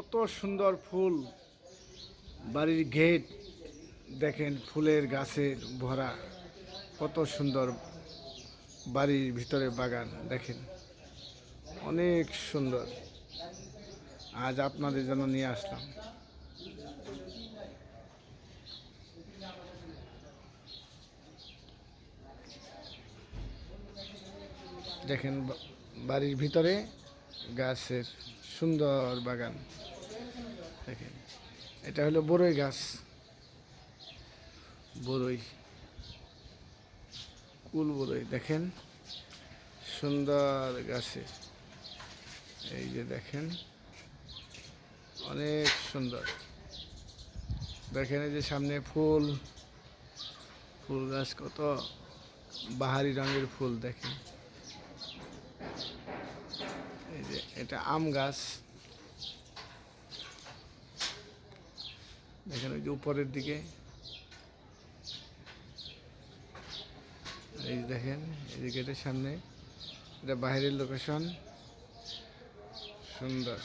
কত সুন্দর ফুল। বাড়ির গেট দেখেন ফুলের গাছের ভরা। কত সুন্দর বাড়ির ভিতরে বাগান দেখেন। অনেক সুন্দর। আজ আপনাদের জন্য নিয়ে আসলাম। দেখেন বাড়ির ভিতরে গাছের সুন্দর বাগান। এটা হলো বড়ই গাছ। বড়ই কুল বড়ই দেখেন? সুন্দর গাছে। এই যে দেখেন, অনেক সুন্দর। দেখেন এই যে সামনে ফুল। ফুল গাছ কত বাহারি রঙের ফুল, দেখেন এই যে এটা আম গাছ। দেখেন ওই যে উপরের দিকে। এই দেখেন, এই যে গেটের সামনে। এটা বাইরের লোকেশন সুন্দর।